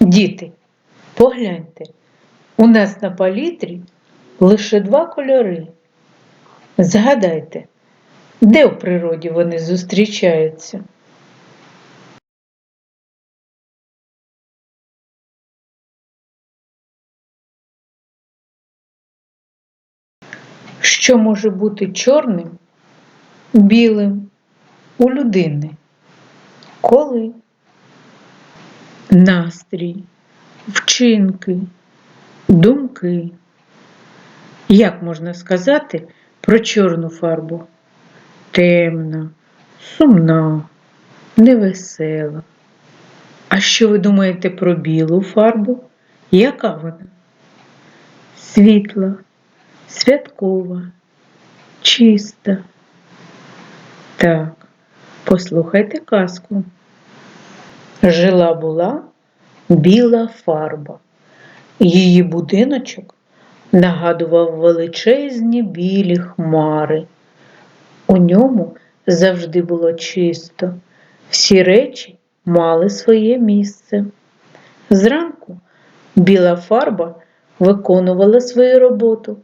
Діти, погляньте, у нас на палітрі лише два кольори. Згадайте, де в природі вони зустрічаються? Що може бути чорним, білим у людини? Коли? Настрій, вчинки, думки. Як можна сказати про чорну фарбу? Темна, сумна, невесела. А що ви думаєте про білу фарбу? Яка вона? Світла, святкова, чиста. Так, послухайте казку. Жила була біла фарба. Її будиночок нагадував величезні білі хмари. У ньому завжди було чисто, всі речі мали своє місце. Зранку біла фарба виконувала свою роботу,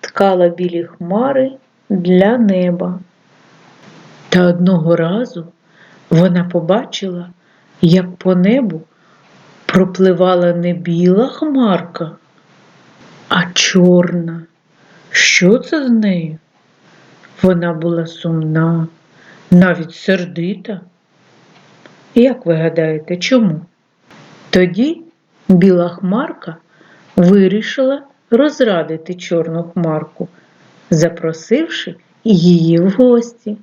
ткала білі хмари для неба. Та одного разу вона побачила, як по небу пропливала не біла хмарка, а чорна. Що це з нею? Вона була сумна, навіть сердита. Як ви гадаєте, чому? Тоді біла хмарка вирішила розрадити чорну хмарку, запросивши її в гості.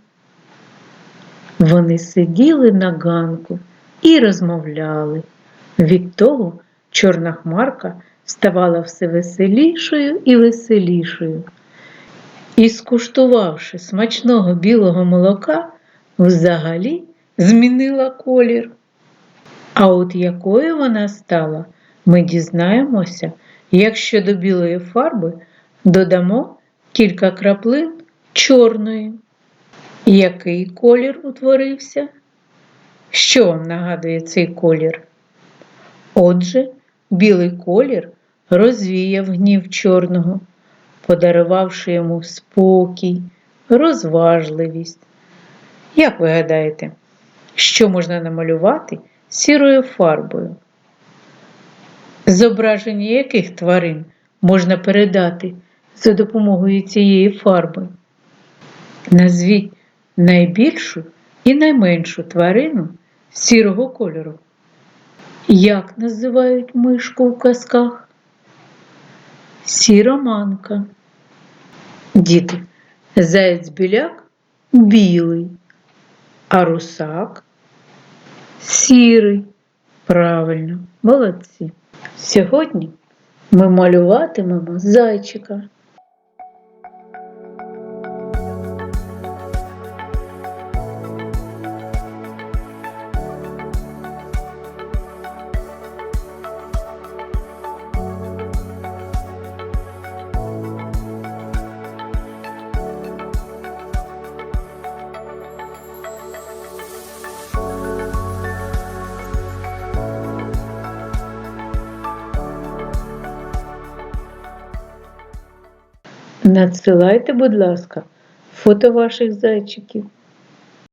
Вони сиділи на ганку і розмовляли. Від того чорна хмарка ставала все веселішою і веселішою. І, скуштувавши смачного білого молока, взагалі змінила колір. А от якою вона стала, ми дізнаємося, якщо до білої фарби додамо кілька краплин чорної. Який колір утворився? Що вам нагадує цей колір? Отже, білий колір розвіяв гнів чорного, подарувавши йому спокій, розважливість. Як ви гадаєте, що можна намалювати сірою фарбою? Зображення яких тварин можна передати за допомогою цієї фарби? Назвіть найбільшу і найменшу тварину сірого кольору. Як називають мишку в казках? Сіроманка. Діти, заєць біляк білий, а русак сірий. Правильно, молодці. Сьогодні ми малюватимемо зайчика. Надсилайте, будь ласка, фото ваших зайчиків.